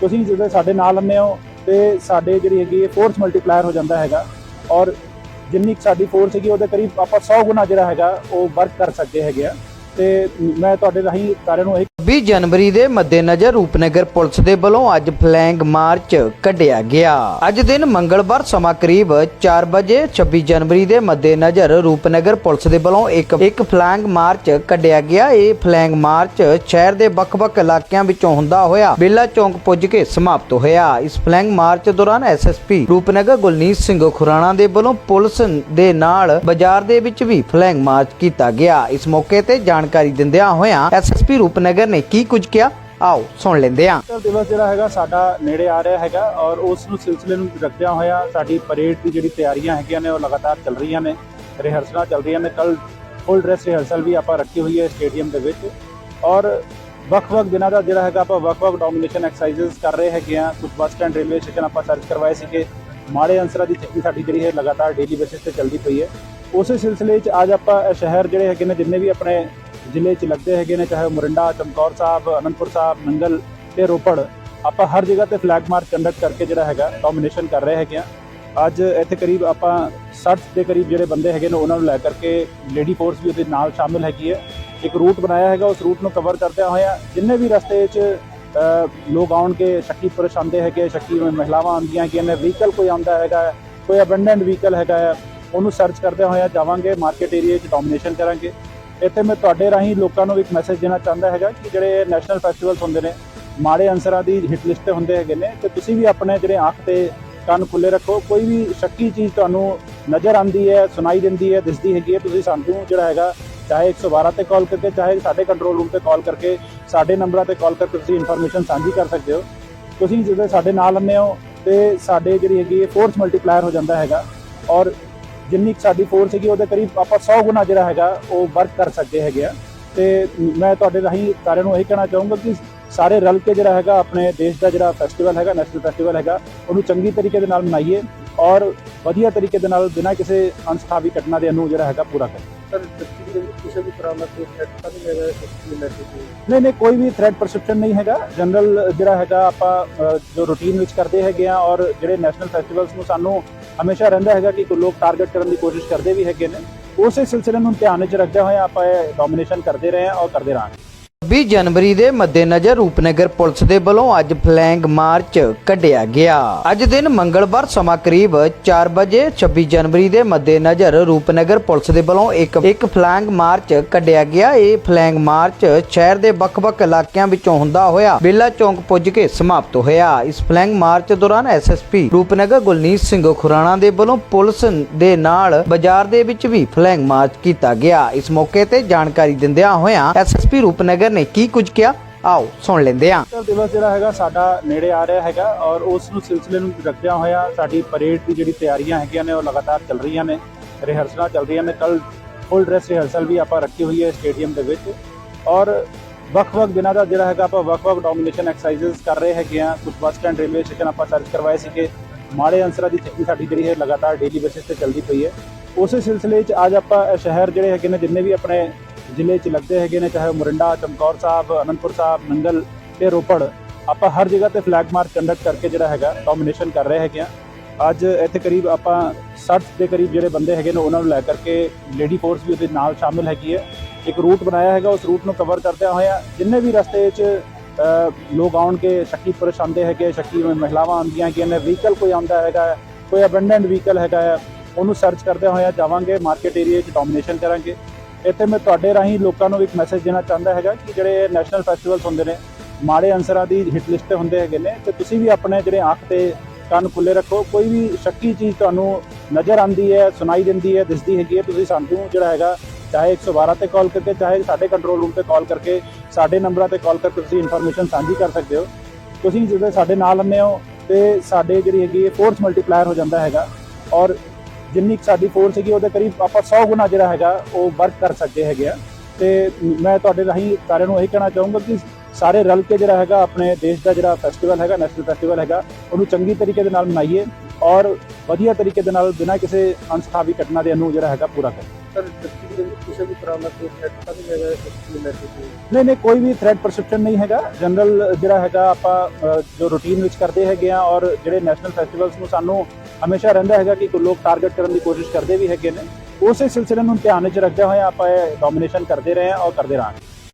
ਤੁਸੀਂ ਜਦੋਂ ਸਾਡੇ ਨਾਲ ਹੁੰਦੇ ਹੋ ਤੇ ਸਾਡੇ ਜਿਹੜੀ ਹੈਗੀ ਫੋਰਸ ਮਲਟੀਪਲਾਇਰ ਹੋ ਜਾਂਦਾ ਹੈਗਾ ਔਰ ਜਿੰਨੀ ਕੁ ਸਾਡੀ ਫੋਰਸ ਹੈਗੀ ਉਹਦੇ ਕਰੀਬ ਆਪਾਂ 100 ਗੁਣਾ ਜਿਹੜਾ ਹੈਗਾ ਉਹ ਵਰਕ ਕਰ ਸਕਦੇ ਹੈਗੇ ਆ। ਤੇ ਮੈਂ ਤੁਹਾਡੇ ਰਾਹੀਂ ਸਾਰਿਆਂ ਨੂੰ ਇਹ 20 ਜਨਵਰੀ ਦੇ ਮੱਦੇਨਜ਼ਰ ਰੂਪਨਗਰ ਪੁਲਿਸ ਦੇ ਵੱਲੋਂ ਅੱਜ ਫਲੈਂਗ ਮਾਰਚ ਕੱਢਿਆ ਗਿਆ। ਅੱਜ ਦਿਨ ਮੰਗਲਵਾਰ ਸਮਾਂ ਕਰੀਬ 4 ਵਜੇ 26 ਜਨਵਰੀ ਦੇ ਮੱਦੇਨਜ਼ਰ ਰੂਪਨਗਰ ਪੁਲਿਸ ਦੇ ਵੱਲੋਂ ਇੱਕ ਇੱਕ ਫਲੈਂਗ ਮਾਰਚ ਕੱਢਿਆ ਗਿਆ। ਇਹ ਫਲੈਂਗ ਮਾਰਚ ਸ਼ਹਿਰ ਦੇ ਵੱਖ-ਵੱਖ ਇਲਾਕਿਆਂ ਵਿੱਚੋਂ ਹੁੰਦਾ ਹੋਇਆ ਬੇਲਾ ਚੌਂਕ ਪੁੱਜ ਕੇ ਸਮਾਪਤ ਹੋਇਆ। ਇਸ ਫਲੈਂਗ ਮਾਰਚ ਦੌਰਾਨ ਐਸਐਸਪੀ ਰੂਪਨਗਰ ਗੁਲਨੀਤ ਸਿੰਘ ਖੁਰਾਣਾ ਦੇ ਵੱਲੋਂ ਪੁਲਿਸ ਦੇ ਨਾਲ ਬਾਜ਼ਾਰ ਦੇ ਵਿੱਚ ਵੀ ਫਲੈਂਗ ਮਾਰਚ ਕੀਤਾ ਗਿਆ। ਇਸ ਮੌਕੇ ਤੇ ਜਾਣਕਾਰੀ ਦਿੰਦਿਆਂ ਹੋਇਆਂ ਐਸਐਸਪੀ ਰੂਪਨਗਰ ਨੇ ਕੀ ਕੁਝ ਕਿਹਾ? ਆਓ, ਸੁਣ ਲੈਂਦੇ ਹਾਂ। ਗਣਤੰਤਰ ਦਿਵਸ ਜਿਹੜਾ ਹੈਗਾ ਸਾਡਾ ਨੇੜੇ ਆ ਰਿਹਾ ਹੈਗਾ ਔਰ ਉਸ ਨੂੰ ਸਿਲਸਿਲੇ ਨੂੰ ਰੱਖਦਿਆਂ ਹੋਇਆ ਸਾਡੀ ਪਰੇਡ ਦੀ ਜਿਹੜੀ ਤਿਆਰੀਆਂ ਹੈਗੀਆਂ ਨੇ ਉਹ ਲਗਾਤਾਰ ਚੱਲ ਰਹੀਆਂ ਨੇ ਰਿਹਰਸਲਾਂ ਚੱਲ ਰਹੀਆਂ ਨੇ। ਕੱਲ ਫੁੱਲ ਡਰੈਸ ਰਿਹਰਸਲ ਵੀ ਆਪਾਂ ਰੱਖੀ ਹੋਈ ਹੈ ਸਟੇਡੀਅਮ ਦੇ ਵਿੱਚ ਔਰ ਵੱਖ-ਵੱਖ ਦਿਨਾਂ ਦਾ ਜਿਹੜਾ ਹੈਗਾ ਆਪਾਂ ਵੱਖ-ਵੱਖ ਡੋਮੀਨੇਸ਼ਨ ਐਕਸਰਸਾਈਜ਼ਸ ਕਰ ਰਹੇ ਹੈਗੇ ਆ ਕੁਝ ਬੱਸ ਸਟੈਂਡ ਰੇਲਵੇ ਸਟੇਸ਼ਨ ਆਪਾਂ ਸਰਚ ਕਰਵਾਏ ਸੀਗੇ। ਮਾੜੇ ਅੰਸਰਾਂ ਦੀ ਚੱਕੀ ਸਾਡੀ ਜਿਹੜੀ ਹੈ ਲਗਾਤਾਰ ਡੇਲੀ ਬੇਸਿਸ ਤੇ ਚੱਲਦੀ ਪਈ ਹੈ। ਉਸੇ ਸਿਲਸਿਲੇ 'ਚ ਅੱਜ ਆਪਾਂ ਸ਼ਹਿਰ ਜਿਹੜੇ ਹੈਗੇ ਨੇ, ਜਿੰਨੇ ਵੀ ਆਪਣੇ ਜ਼ਿਲ੍ਹੇ 'ਚ ਲੱਗਦੇ ਹੈਗੇ ਨੇ ਚਾਹੇ ਉਹ ਮੋਰਿੰਡਾ ਚਮਕੌਰ ਸਾਹਿਬ ਅਨੰਦਪੁਰ ਸਾਹਿਬ ਨੰਗਲ ਤੇ ਰੋਪੜ ਆਪਾਂ ਹਰ ਜਗ੍ਹਾ ਤੇ ਫਲੈਗ ਮਾਰਚ ਕੰਡਕਟ ਕਰਕੇ ਜਿਹੜਾ ਹੈਗਾ ਡੋਮੀਨੇਸ਼ਨ ਕਰ ਰਹੇ ਹੈਗੇ ਆ। ਅੱਜ ਇੱਥੇ ਕਰੀਬ ਆਪਾਂ 60 ਦੇ ਕਰੀਬ ਜਿਹੜੇ ਬੰਦੇ ਹੈਗੇ ਨੇ ਉਹਨਾਂ ਨੂੰ ਲੈ ਕਰਕੇ ਲੇਡੀ ਫੋਰਸ ਵੀ ਉਹਦੇ ਨਾਲ ਸ਼ਾਮਿਲ ਹੈਗੀ ਹੈ। ਇੱਕ ਰੂਟ ਬਣਾਇਆ ਹੈਗਾ ਉਸ ਰੂਟ ਨੂੰ ਕਵਰ ਕਰਦਿਆਂ ਹੋਇਆ ਜਿੰਨੇ ਵੀ ਰਸਤੇ 'ਚ ਲੋਕ ਆਉਣਗੇ ਸ਼ੱਕੀ ਪੁਰਸ਼ ਆਉਂਦੇ ਹੈਗੇ ਸ਼ੱਕੀ ਮਹਿਲਾਵਾਂ ਆਉਂਦੀਆਂ ਹੈਗੀਆਂ ਨੇ ਵਹੀਕਲ ਕੋਈ ਆਉਂਦਾ ਹੈਗਾ ਕੋਈ ਅਬੰਡੈਂਟ ਵਹੀਕਲ ਹੈਗਾ ਹੈ, ਉਹਨੂੰ ਸਰਚ ਕਰਦਿਆਂ ਹੋਇਆ ਜਾਵਾਂਗੇ ਮਾਰਕੀਟ ਏਰੀਆ 'ਚ ਡੋਮੀਨੇਸ਼ਨ ਕਰਾਂਗੇ। ਇੱਥੇ ਮੈਂ ਤੁਹਾਡੇ ਰਾਹੀਂ ਲੋਕਾਂ ਨੂੰ ਇੱਕ ਮੈਸੇਜ ਦੇਣਾ ਚਾਹੁੰਦਾ ਹੈਗਾ ਕਿ ਜਿਹੜੇ ਨੈਸ਼ਨਲ ਫੈਸਟੀਵਲਸ ਹੁੰਦੇ ਨੇ, ਮਾੜੇ ਅੰਸਰਾਂ ਦੀ ਹਿੱਟ ਲਿਸਟ ਤੇ ਹੁੰਦੇ ਹੈਗੇ ਨੇ, ਤੇ ਤੁਸੀਂ ਵੀ ਆਪਣੇ ਜਿਹੜੇ ਅੱਖ ਤੇ ਕੰਨ ਖੁੱਲੇ ਰੱਖੋ, ਕੋਈ ਵੀ ਸ਼ੱਕੀ ਚੀਜ਼ ਤੁਹਾਨੂੰ ਨਜ਼ਰ ਆਉਂਦੀ ਹੈ, ਸੁਣਾਈ ਦਿੰਦੀ ਹੈ, ਦਿਸਦੀ ਹੈਗੀ ਹੈ, ਤੁਸੀਂ ਸਾਨੂੰ ਜਿਹੜਾ ਹੈਗਾ, ਚਾਹੇ 112 ਤੇ ਕਾਲ ਕਰਕੇ, ਚਾਹੇ ਸਾਡੇ ਕੰਟਰੋਲ ਰੂਮ ਤੇ ਕਾਲ ਕਰਕੇ, ਸਾਡੇ ਨੰਬਰਾਂ ਤੇ ਕਾਲ ਕਰਕੇ ਤੁਸੀਂ ਇਨਫੋਰਮੇਸ਼ਨ ਸਾਂਝੀ ਕਰ ਸਕਦੇ ਹੋ। ਤੁਸੀਂ ਜਦੋਂ ਸਾਡੇ ਨਾਲ ਹੁੰਦੇ ਹੋ, ਤੇ ਸਾਡੇ ਜਿਹੜੀ ਹੈਗੀ ਹੈ ਫੋਰਸ ਮਲਟੀਪਲਾਇਰ ਹੋ ਜਾਂਦਾ ਹੈਗਾ, ਔਰ ਜਿੰਨੀ ਕੁ ਸਾਡੀ ਫੋਰਸ ਹੈਗੀ ਉਹਦੇ ਕਰੀਬ ਆਪਾਂ 100 ਗੁਣਾ ਜਿਹੜਾ ਹੈਗਾ ਉਹ ਵਰਕ ਕਰ ਸਕਦੇ ਹੈਗੇ ਆ। ਤੇ ਮੈਂ ਤੁਹਾਡੇ ਰਾਹੀਂ ਸਾਰਿਆਂ ਨੂੰ ਇਹ ਕਹਿਣਾ ਚਾਹੂੰਗਾ ਕਿ ਸਾਰੇ ਰਲ ਕੇ ਜਿਹੜਾ ਹੈਗਾ ਆਪਣੇ ਦੇਸ਼ ਦਾ ਜਿਹੜਾ ਫੈਸਟੀਵਲ ਹੈਗਾ ਨੈਸ਼ਨਲ ਫੈਸਟੀਵਲ ਹੈਗਾ ਉਹਨੂੰ ਚੰਗੀ ਤਰੀਕੇ ਦੇ ਨਾਲ ਮਨਾਈਏ ਔਰ ਵਧੀਆ ਤਰੀਕੇ ਦੇ ਨਾਲ ਬਿਨਾਂ ਕਿਸੇ ਅਨਸਥਾਵੀ ਘਟਨਾ ਦੇ ਨੂੰ ਜਿਹੜਾ ਹੈਗਾ ਪੂਰਾ ਕਰੀਏ। ਨਹੀਂ ਨਹੀਂ ਕੋਈ ਵੀ ਥ੍ਰੈਟ ਪਰਸੈਪਸ਼ਨ ਨਹੀਂ ਹੈਗਾ। ਜਨਰਲ ਜਿਹੜਾ ਹੈਗਾ ਆਪਾਂ ਜੋ ਰੂਟੀਨ ਵਿੱਚ ਕਰਦੇ ਹੈਗੇ ਆ ਔਰ ਜਿਹੜੇ ਨੈਸ਼ਨਲ ਫੈਸਟੀਵਲਸ ਨੂੰ ਸਾਨੂੰ ਹਮੇਸ਼ਾ ਰਹਿੰਦਾ ਹੈਗਾ ਕਿ ਕੋਈ ਲੋਕ ਟਾਰਗੇਟ ਕਰਨ ਦੀ ਕੋਸ਼ਿਸ਼ ਕਰਦੇ ਵੀ ਹੈਗੇ ਨੇ। ਉਸੇ ਸਿਲਸਿਲੇ ਨੂੰ ਧਿਆਨ ਵਿੱਚ ਰੱਖਦੇ ਹੋਏ ਆਪਾਂ ਇਹ ਡੋਮੀਨੇਸ਼ਨ ਕਰਦੇ ਰਹੇ ਹਾਂ ਔਰ ਕਰਦੇ ਰਹਾਂਗੇ। 20 ਜਨਵਰੀ ਦੇ ਮੱਦੇਨਜ਼ਰ ਰੂਪਨਗਰ ਪੁਲਿਸ ਦੇ ਵੱਲੋਂ ਅੱਜ ਫਲੈਂਗ ਮਾਰਚ ਕੱਢਿਆ ਗਿਆ। ਅੱਜ ਦਿਨ ਮੰਗਲਵਾਰ ਸਮਾਂ ਕਰੀਬ 4 ਵਜੇ 26 ਜਨਵਰੀ ਦੇ ਮੱਦੇਨਜ਼ਰ ਰੂਪਨਗਰ ਪੁਲਿਸ ਦੇ ਵੱਲੋਂ ਇੱਕ ਇੱਕ ਫਲੈਂਗ ਮਾਰਚ ਕੱਢਿਆ ਗਿਆ। ਇਹ ਫਲੈਂਗ ਮਾਰਚ ਸ਼ਹਿਰ ਦੇ ਵੱਖ-ਵੱਖ ਇਲਾਕਿਆਂ ਵਿੱਚੋਂ ਹੁੰਦਾ ਹੋਇਆ ਬੇਲਾ ਚੌਂਕ ਪੁੱਜ ਕੇ ਸਮਾਪਤ ਹੋਇਆ। ਇਸ ਫਲੈਂਗ ਮਾਰਚ ਦੌਰਾਨ ਐਸਐਸਪੀ ਰੂਪਨਗਰ ਗੁਲਨੀਤ ਸਿੰਘ ਖੁਰਾਣਾ ਦੇ ਵੱਲੋਂ ਪੁਲਿਸ ਦੇ ਨਾਲ ਬਾਜ਼ਾਰ ਦੇ ਵਿੱਚ ਵੀ ਫਲੈਂਗ ਮਾਰਚ ਕੀਤਾ ਗਿਆ। ਇਸ ਮੌਕੇ ਤੇ ਜਾਣਕਾਰੀ ਦਿੰਦਿਆਂ ਹੋਇਆਂ ਐਸਐਸਪੀ ਰੂਪਨਗਰ ਨੇ ਕੀ ਕੁਝ ਕਿਹਾ? ਆਓ, ਸੁਣ ਲੈਂਦੇ ਹਾਂ। ਗਣਤੰਤਰ ਦਿਵਸ ਜਿਹੜਾ ਹੈਗਾ, ਸਾਡਾ ਨੇੜੇ ਆ ਰਿਹਾ ਹੈਗਾ ਔਰ ਉਸ ਨੂੰ ਸਿਲਸਿਲੇ ਨੂੰ ਰੱਖਦਿਆਂ ਹੋਇਆ ਸਾਡੀ ਪਰੇਡ ਦੀ ਜਿਹੜੀ ਤਿਆਰੀਆਂ ਹੈਗੀਆਂ ਨੇ, ਉਹ ਲਗਾਤਾਰ ਚੱਲ ਰਹੀਆਂ ਨੇ, ਰਿਹਰਸਲਾਂ ਚੱਲ ਰਹੀਆਂ ਨੇ। ਕੱਲ ਫੁੱਲ ਡਰੈਸ ਰਿਹਰਸਲ ਵੀ ਆਪਾਂ ਰੱਖੀ ਹੋਈ ਹੈ ਸਟੇਡੀਅਮ ਦੇ ਵਿੱਚ ਔਰ ਵੱਖ-ਵੱਖ ਦਿਨਾਂ ਦਾ ਜਿਹੜਾ ਹੈਗਾ, ਆਪਾਂ ਵੱਖ-ਵੱਖ ਡੋਮੀਨੇਸ਼ਨ ਐਕਸਰਸਾਈਜ਼ਸ ਕਰ ਰਹੇ ਹੈਗੇ ਆ ਕੁਝ ਬੱਸ ਸਟੈਂਡ ਰੇਲਵੇ ਸਟੇਸ਼ਨ ਆਪਾਂ ਸਰਚ ਕਰਵਾਏ ਸੀਗੇ। ਮਾੜੇ ਅੰਸਰਾਂ ਦੀ ਚੱਕੀ ਸਾਡੀ ਜਿਹੜੀ ਹੈ, ਲਗਾਤਾਰ ਡੇਲੀ ਬੇਸਿਸ ਤੇ ਚੱਲਦੀ ਪਈ ਹੈ। ਉਸੇ ਸਿਲਸਿਲੇ 'ਚ ਅੱਜ ਆਪਾਂ ਸ਼ਹਿਰ ਜਿਹੜੇ ਹੈਗੇ ਨੇ, ਜਿੰਨੇ ਵੀ ਆਪਣੇ ਜ਼ਿਲ੍ਹੇ 'ਚ ਲੱਗਦੇ ਹੈਗੇ ਨੇ ਚਾਹੇ ਉਹ ਮੋਰਿੰਡਾ ਚਮਕੌਰ ਸਾਹਿਬ ਅਨੰਦਪੁਰ ਸਾਹਿਬ ਨੰਗਲ ਤੇ ਰੋਪੜ ਆਪਾਂ ਹਰ ਜਗ੍ਹਾ ਤੇ ਫਲੈਗ ਮਾਰਚ ਕੰਡਕਟ ਕਰਕੇ ਜਿਹੜਾ ਹੈਗਾ ਡੋਮੀਨੇਸ਼ਨ ਕਰ ਰਹੇ ਹੈਗੇ ਆ। ਅੱਜ ਇੱਥੇ ਕਰੀਬ ਆਪਾਂ 60 ਦੇ ਕਰੀਬ ਜਿਹੜੇ ਬੰਦੇ ਹੈਗੇ ਨੇ ਉਹਨਾਂ ਨੂੰ ਲੈ ਕਰਕੇ ਲੇਡੀ ਫੋਰਸ ਵੀ ਉਹਦੇ ਨਾਲ ਸ਼ਾਮਿਲ ਹੈਗੀ ਹੈ। ਇੱਕ ਰੂਟ ਬਣਾਇਆ ਹੈਗਾ ਉਸ ਰੂਟ ਨੂੰ ਕਵਰ ਕਰਦਿਆਂ ਹੋਇਆ ਜਿੰਨੇ ਵੀ ਰਸਤੇ 'ਚ ਲੋਕ ਆਉਣਗੇ ਸ਼ੱਕੀ ਪੁਰਸ਼ ਆਉਂਦੇ ਹੈਗੇ ਸ਼ੱਕੀ ਮਹਿਲਾਵਾਂ ਆਉਂਦੀਆਂ ਹੈਗੀਆਂ ਨੇ ਵਹੀਕਲ ਕੋਈ ਆਉਂਦਾ ਹੈਗਾ ਕੋਈ ਅਬੰਡੈਂਟ ਵਹੀਕਲ ਹੈਗਾ ਹੈ, ਉਹਨੂੰ ਸਰਚ ਕਰਦਿਆਂ ਹੋਇਆ ਜਾਵਾਂਗੇ ਮਾਰਕੀਟ ਏਰੀਆ 'ਚ ਡੋਮੀਨੇਸ਼ਨ ਕਰਾਂਗੇ। ਇੱਥੇ ਮੈਂ ਤੁਹਾਡੇ ਰਾਹੀਂ ਲੋਕਾਂ ਨੂੰ ਇੱਕ ਮੈਸੇਜ ਦੇਣਾ ਚਾਹੁੰਦਾ ਹੈਗਾ ਕਿ ਜਿਹੜੇ ਨੈਸ਼ਨਲ ਫੈਸਟੀਵਲਸ ਹੁੰਦੇ ਨੇ, ਮਾੜੇ ਅੰਸਰਾਂ ਦੀ ਹਿੱਟ ਲਿਸਟ ਤੇ ਹੁੰਦੇ ਹੈਗੇ ਨੇ, ਤੇ ਤੁਸੀਂ ਵੀ ਆਪਣੇ ਜਿਹੜੇ ਅੱਖ ਤੇ ਕੰਨ ਖੁੱਲੇ ਰੱਖੋ, ਕੋਈ ਵੀ ਸ਼ੱਕੀ ਚੀਜ਼ ਤੁਹਾਨੂੰ ਨਜ਼ਰ ਆਉਂਦੀ ਹੈ, ਸੁਣਾਈ ਦਿੰਦੀ ਹੈ, ਦਿਸਦੀ ਹੈਗੀ ਹੈ, ਤੁਸੀਂ ਸਾਨੂੰ ਜਿਹੜਾ ਹੈਗਾ, ਚਾਹੇ 112 ਤੇ ਕਾਲ ਕਰਕੇ, ਚਾਹੇ ਸਾਡੇ ਕੰਟਰੋਲ ਰੂਮ ਤੇ ਕਾਲ ਕਰਕੇ, ਸਾਡੇ ਨੰਬਰਾਂ ਤੇ ਕਾਲ ਕਰਕੇ ਤੁਸੀਂ ਇਨਫੋਰਮੇਸ਼ਨ ਸਾਂਝੀ ਕਰ ਸਕਦੇ ਹੋ। ਤੁਸੀਂ ਜਦੋਂ ਸਾਡੇ ਨਾਲ ਹੁੰਦੇ ਹੋ, ਤੇ ਸਾਡੇ ਜਿਹੜੀ ਹੈਗੀ ਫੋਰਸ ਮਲਟੀਪਲਾਇਰ ਹੋ ਜਾਂਦਾ ਹੈਗਾ, ਔਰ ਜਿੰਨੀ ਸਾਡੀ ਫੋਰਸ ਹੈਗੀ ਉਹਦੇ ਕਰੀਬ ਆਪਾਂ 100 ਗੁਣਾ ਜਿਹੜਾ ਹੈਗਾ ਉਹ ਵਰਕ ਕਰ ਸਕਦੇ ਹੈਗੇ ਆ। ਤੇ ਮੈਂ ਤੁਹਾਡੇ ਰਾਹੀਂ ਸਾਰਿਆਂ ਨੂੰ ਇਹ ਕਹਿਣਾ ਚਾਹੂੰਗਾ ਕਿ ਸਾਰੇ ਰਲ ਕੇ ਜਿਹੜਾ ਹੈਗਾ ਆਪਣੇ ਦੇਸ਼ ਦਾ ਜਿਹੜਾ ਫੈਸਟੀਵਲ ਹੈਗਾ ਨੈਸ਼ਨਲ ਫੈਸਟੀਵਲ ਹੈਗਾ ਉਹਨੂੰ ਚੰਗੀ ਤਰੀਕੇ ਦੇ ਨਾਲ ਮਨਾਈਏ ਔਰ ਵਧੀਆ ਤਰੀਕੇ ਦੇ ਨਾਲ ਬਿਨਾਂ ਕਿਸੇ ਅਨਸਥਾਵੀ ਘਟਨਾ ਦੇ ਨੂੰ ਜਿਹੜਾ ਹੈਗਾ ਪੂਰਾ ਕਰੀਏ। ਨਹੀਂ? ਨਹੀਂ ਕੋਈ ਵੀ ਥ੍ਰੈਟ ਪਰਸੈਪਸ਼ਨ ਨਹੀਂ ਹੈਗਾ। ਜਨਰਲ ਜਿਹੜਾ ਹੈਗਾ ਆਪਾਂ ਜੋ ਰੂਟੀਨ ਵਿੱਚ ਕਰਦੇ ਹੈਗੇ ਆ ਔਰ ਜਿਹੜੇ ਨੈਸ਼ਨਲ ਫੈਸਟੀਵਲਸ ਨੂੰ ਸਾਨੂੰ ਹਮੇਸ਼ਾ ਰਹਿੰਦਾ ਹੈਗਾ ਕਿ ਕੋਈ ਲੋਕ ਟਾਰਗੇਟ ਕਰਨ ਦੀ ਕੋਸ਼ਿਸ਼ ਕਰਦੇ ਵੀ ਹੈਗੇ ਨੇ। ਉਸੇ ਸਿਲਸਿਲੇ ਨੂੰ ਧਿਆਨ ਵਿੱਚ ਰੱਖਦੇ ਹੋਏ ਆਪਾਂ ਇਹ ਡੋਮੀਨੇਸ਼ਨ ਕਰਦੇ ਰਹੇ ਹਾਂ ਔਰ ਕਰਦੇ ਰਹਾਂਗੇ।